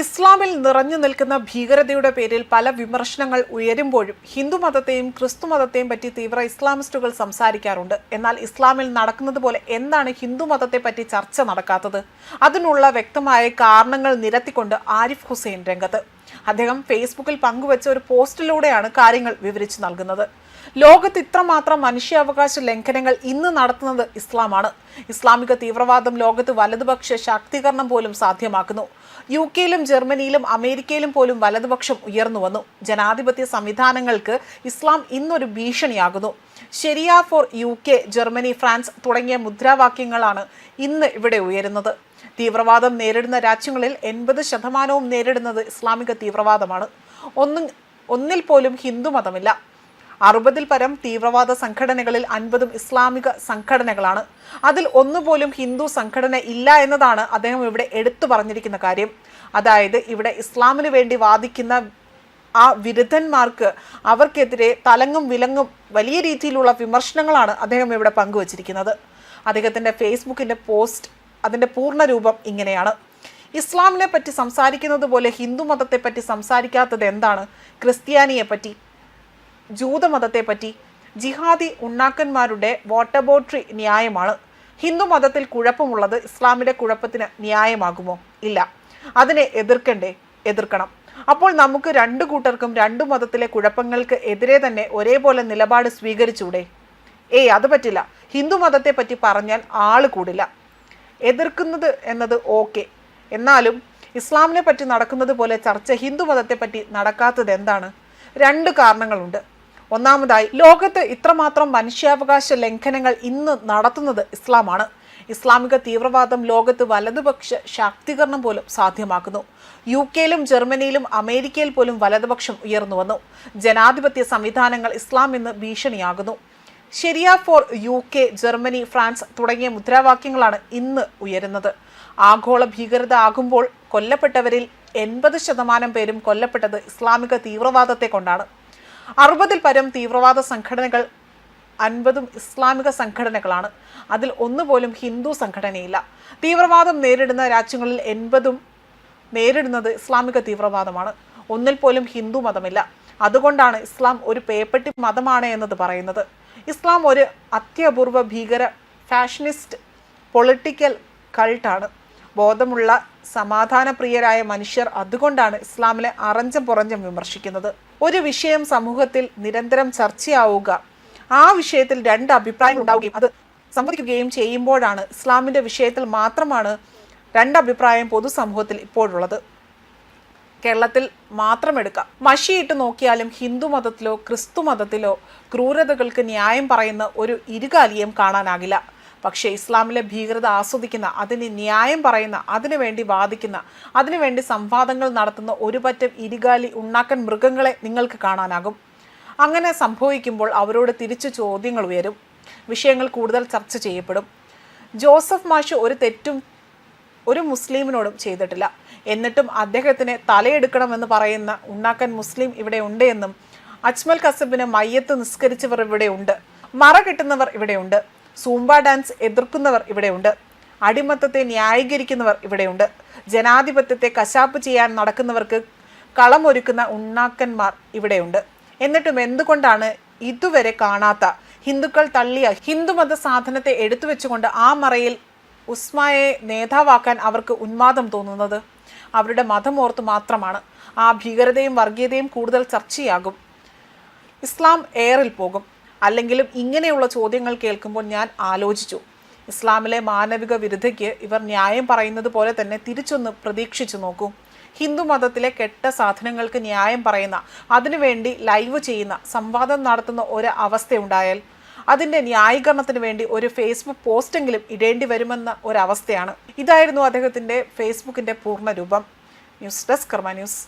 ഇസ്ലാമിൽ നിറഞ്ഞു നിൽക്കുന്ന ഭീകരതയുടെ പേരിൽ പല വിമർശനങ്ങൾ ഉയരുമ്പോഴും ഹിന്ദു മതത്തെയും ക്രിസ്തു മതത്തെയും പറ്റി തീവ്ര ഇസ്ലാമിസ്റ്റുകൾ സംസാരിക്കാറുണ്ട്. എന്നാൽ ഇസ്ലാമിൽ നടക്കുന്നത് പോലെ എന്താണ് ഹിന്ദു മതത്തെ പറ്റി ചർച്ച നടക്കാത്തത്? അതിനുള്ള വ്യക്തമായ കാരണങ്ങൾ നിരത്തിക്കൊണ്ട് ആരിഫ് ഹുസൈൻ രംഗത്ത്. അദ്ദേഹം ഫേസ്ബുക്കിൽ പങ്കുവച്ച ഒരു പോസ്റ്റിലൂടെയാണ് കാര്യങ്ങൾ വിവരിച്ചു നൽകുന്നത്. ലോകത്ത് ഇത്രമാത്രം മനുഷ്യാവകാശ ലംഘനങ്ങൾ ഇന്ന് നടത്തുന്നത് ഇസ്ലാമാണ്. ഇസ്ലാമിക തീവ്രവാദം ലോകത്ത് വലതുപക്ഷ ശാക്തീകരണം പോലും സാധ്യമാക്കുന്നു. യു കെയിലും ജർമ്മനിയിലും അമേരിക്കയിലും പോലും വലതുപക്ഷം ഉയർന്നു വന്നു. ജനാധിപത്യ സംവിധാനങ്ങൾക്ക് ഇസ്ലാം ഇന്നൊരു ഭീഷണിയാകുന്നു. Sharia for U K Germany France തുടങ്ങിയ മുദ്രാവാക്യങ്ങളാണ് ഇന്ന് ഇവിടെ ഉയരുന്നത്. തീവ്രവാദം നേരിടുന്ന രാജ്യങ്ങളിൽ എൺപത് ശതമാനവും നേരിടുന്നത് ഇസ്ലാമിക തീവ്രവാദമാണ്. ഒന്നും ഒന്നിൽ പോലും ഹിന്ദു മതമില്ല അറുപതിൽ പരം തീവ്രവാദ സംഘടനകളിൽ അൻപതും ഇസ്ലാമിക സംഘടനകളാണ്. അതിൽ ഒന്നുപോലും ഹിന്ദു സംഘടന ഇല്ല എന്നതാണ് അദ്ദേഹം ഇവിടെ എടുത്തു പറഞ്ഞിരിക്കുന്ന കാര്യം. അതായത് ഇവിടെ ഇസ്ലാമിന് വേണ്ടി വാദിക്കുന്ന ആ വിരുദ്ധന്മാർക്ക് അവർക്കെതിരെ തലങ്ങും വിലങ്ങും വലിയ രീതിയിലുള്ള വിമർശനങ്ങളാണ് അദ്ദേഹം ഇവിടെ പങ്കുവച്ചിരിക്കുന്നത്. അദ്ദേഹത്തിന്റെ ഫേസ്ബുക്കിന്റെ പോസ്റ്റ് അതിന്റെ പൂർണ രൂപം ഇങ്ങനെയാണ്. ഇസ്ലാമിനെ പറ്റി സംസാരിക്കുന്നത് പോലെ ഹിന്ദു മതത്തെപ്പറ്റി സംസാരിക്കാത്തത് എന്താണ്? ക്രിസ്ത്യാനിയെ പറ്റി ജൂതമതത്തെ പറ്റി ജിഹാദി ഉണ്ണാക്കന്മാരുടെ വോട്ടബോട്രി ന്യായമാണ്. ഹിന്ദു മതത്തിൽ കുഴപ്പമുള്ളത് ഇസ്ലാമിന്റെ കുഴപ്പത്തിന് ന്യായമാകുമോ? ഇല്ല. അതിനെ എതിർക്കണ്ടേ? എതിർക്കണം. അപ്പോൾ നമുക്ക് രണ്ടു കൂട്ടർക്കും രണ്ടു മതത്തിലെ കുഴപ്പങ്ങൾക്ക് എതിരെ തന്നെ ഒരേപോലെ നിലപാട് സ്വീകരിച്ചൂടെ? ഏയ് അത് പറ്റില്ല. ഹിന്ദു മതത്തെ പറ്റി പറഞ്ഞാൽ ആൾ കൂടില്ല. എതിർക്കുന്നത് എന്നത് ഓക്കെ. എന്നാലും ഇസ്ലാമിനെ പറ്റി നടക്കുന്നത് പോലെ ചർച്ച ഹിന്ദു മതത്തെ പറ്റി നടക്കാത്തത് എന്താണ്? രണ്ട് കാരണങ്ങളുണ്ട്. ഒന്നാമതായി ലോകത്ത് ഇത്രമാത്രം മനുഷ്യാവകാശ ലംഘനങ്ങൾ ഇന്ന് നടത്തുന്നത് ഇസ്ലാമാണ്. ഇസ്ലാമിക തീവ്രവാദം ലോകത്ത് വലതുപക്ഷ ശാക്തീകരണം പോലും സാധ്യമാക്കുന്നു. യു കെയിലും ജർമ്മനിയിലും അമേരിക്കയിൽ പോലും വലതുപക്ഷം ഉയർന്നു വന്നു ജനാധിപത്യ സംവിധാനങ്ങൾ ഇസ്ലാം ഇന്ന് ഭീഷണിയാകുന്നു. Sharia for U K Germany France തുടങ്ങിയ മുദ്രാവാക്യങ്ങളാണ് ഇന്ന് ഉയരുന്നത്. ആഗോള ഭീകരത ആകുമ്പോൾ കൊല്ലപ്പെട്ടവരിൽ എൺപത് ശതമാനം പേരും കൊല്ലപ്പെട്ടത് ഇസ്ലാമിക തീവ്രവാദത്തെ കൊണ്ടാണ്. അറുപതിൽ പരം തീവ്രവാദ സംഘടനകൾ അൻപതും ഇസ്ലാമിക സംഘടനകളാണ്. അതിൽ ഒന്നുപോലും ഹിന്ദു സംഘടനയില്ല. തീവ്രവാദം നേരിടുന്ന രാജ്യങ്ങളിൽ എൺപതും നേരിടുന്നത് ഇസ്ലാമിക തീവ്രവാദമാണ്. ഒന്നിൽ പോലും ഹിന്ദു മതമില്ല. അതുകൊണ്ടാണ് ഇസ്ലാം ഒരു പേപ്പട്ടി മതമാണ് എന്നത് പറയുന്നത്. ഇസ്ലാം ഒരു അത്യപൂർവ ഭീകര ഫാഷനിസ്റ്റ് പൊളിറ്റിക്കൽ കൾട്ടാണ്. ബോധമുള്ള സമാധാനപ്രിയരായ മനുഷ്യർ അതുകൊണ്ടാണ് ഇസ്ലാമിലെ അറഞ്ചും പുറഞ്ചം വിമർശിക്കുന്നത്. ഒരു വിഷയം സമൂഹത്തിൽ നിരന്തരം ചർച്ചയാവുക. ആ വിഷയത്തിൽ രണ്ട് അഭിപ്രായം ഉണ്ടാവുകയും അത് സംവദിക്കുകയും ചെയ്യുമ്പോഴാണ് ഇസ്ലാമിന്റെ വിഷയത്തിൽ മാത്രമാണ് രണ്ടഭിപ്രായം പൊതുസമൂഹത്തിൽ ഇപ്പോഴുള്ളത്. കേരളത്തിൽ മാത്രം എടുക്കാം. മഷിയിട്ട് നോക്കിയാലും ഹിന്ദു മതത്തിലോ ക്രിസ്തു മതത്തിലോ ക്രൂരതകൾക്ക് ന്യായം പറയുന്ന ഒരു ഇരുകാലിയും കാണാനാകില്ല. പക്ഷേ ഇസ്ലാമിലെ ഭീകരത ആസ്വദിക്കുന്ന അതിന് ന്യായം പറയുന്ന അതിനുവേണ്ടി വാദിക്കുന്ന അതിനുവേണ്ടി സംവാദങ്ങൾ നടത്തുന്ന ഒരു പറ്റം ഇരുകാലി ഉണ്ണാക്കൻ മൃഗങ്ങളെ നിങ്ങൾക്ക് കാണാനാകും. അങ്ങനെ സംഭവിക്കുമ്പോൾ അവരോട് തിരിച്ചു ചോദ്യങ്ങൾ ഉയരും. വിഷയങ്ങൾ കൂടുതൽ ചർച്ച ചെയ്യപ്പെടും. ജോസഫ് മാഷ് ഒരു തെറ്റും ഒരു മുസ്ലിമിനോടും ചെയ്തിട്ടില്ല. എന്നിട്ടും അദ്ദേഹത്തിന് തലയെടുക്കണമെന്ന് പറയുന്ന ഉണ്ണാക്കൻ മുസ്ലിം ഇവിടെ ഉണ്ട് എന്നും അജ്മൽ കസബിന് മയ്യത്ത് നിസ്കരിച്ചവർ ഇവിടെയുണ്ട് മറ കിട്ടുന്നവർ ഇവിടെയുണ്ട് സൂംബ ഡാൻസ് എതിർക്കുന്നവർ ഇവിടെയുണ്ട്. അടിമത്തത്തെ ന്യായീകരിക്കുന്നവർ ഇവിടെയുണ്ട്. ജനാധിപത്യത്തെ കശാപ്പ് ചെയ്യാൻ നടക്കുന്നവർക്ക് കളമൊരുക്കുന്ന ഉണ്ണാക്കന്മാർ ഇവിടെയുണ്ട്. എന്നിട്ടും എന്തുകൊണ്ടാണ് ഇതുവരെ കാണാത്ത ഹിന്ദുക്കൾ തള്ളിയ ഹിന്ദുമത സാധനത്തെ എടുത്തു വെച്ചുകൊണ്ട് ആ മറയിൽ ഉസ്മായെ നേതാവാക്കാൻ അവർക്ക് ഉന്മാദം തോന്നുന്നത്? അവരുടെ മതമോർത്ത് മാത്രമാണ്. ആ ഭീകരതയും വർഗീയതയും കൂടുതൽ ചർച്ചയാകും. ഇസ്ലാം എയറിൽ പോകും. അല്ലെങ്കിലും ഇങ്ങനെയുള്ള ചോദ്യങ്ങൾ കേൾക്കുമ്പോൾ ഞാൻ ആലോചിച്ചു. ഇസ്ലാമിലെ മാനവിക വിരുദ്ധയ്ക്ക് ഇവർ ന്യായം പറയുന്നത് പോലെ തന്നെ തിരിച്ചൊന്ന് പ്രതീക്ഷിച്ചു നോക്കൂ. ഹിന്ദു മതത്തിലെ കെട്ട സാധനങ്ങൾക്ക് ന്യായം പറയുന്ന അതിനുവേണ്ടി ലൈവ് ചെയ്യുന്ന സംവാദം നടത്തുന്ന ഒരു അവസ്ഥയുണ്ടായാൽ അതിന്റെ ന്യായീകരണത്തിന് വേണ്ടി ഒരു ഫേസ്ബുക്ക് പോസ്റ്റെങ്കിലും ഇടേണ്ടി വരുമെന്ന ഒരവസ്ഥയാണ്. ഇതായിരുന്നു അദ്ദേഹത്തിന്റെ ഫേസ്ബുക്കിന്റെ പൂർണ രൂപം. News desk Karma news.